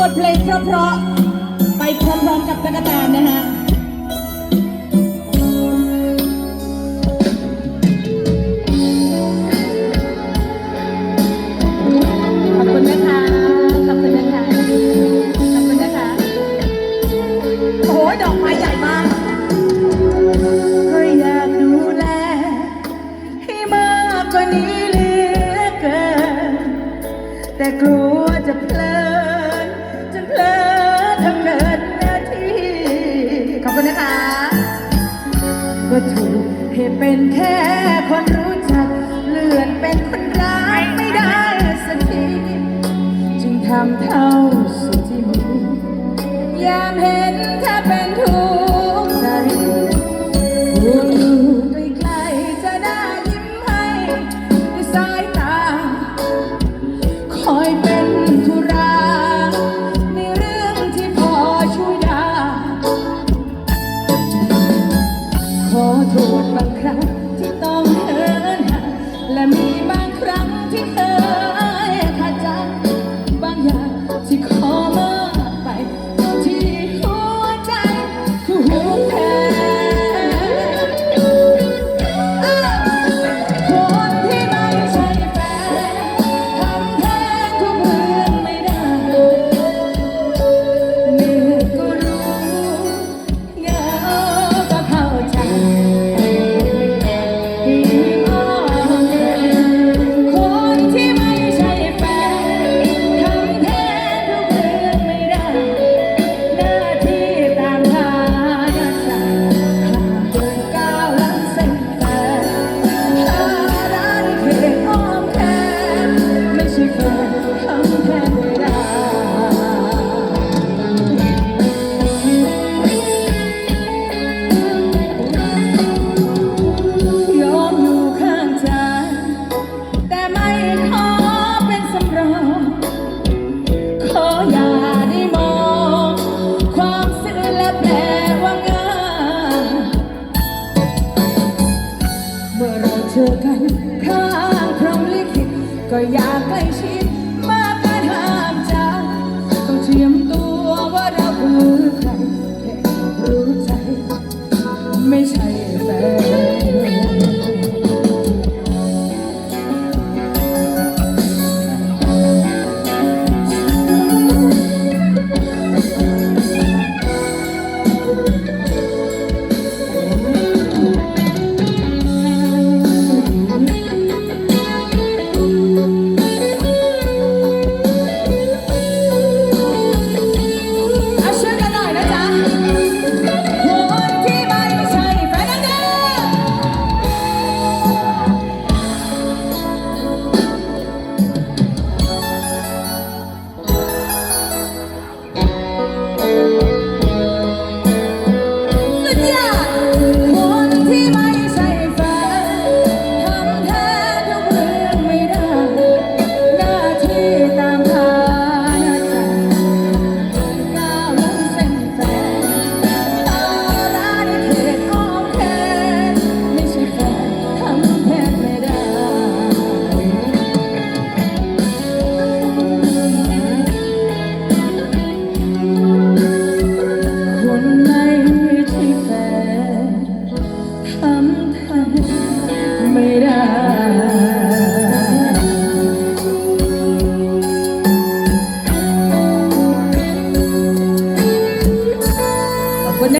บทเพลงเพราะๆไปพร้อมๆกับตะกะแตนนะฮะ ให้เป็นแค่คนรู้จัก เลื่อนเป็นคนรักไม่ได้สักที จึงทำเท่า ข้างพรหมลิขิตก็อยากใกล้ชิด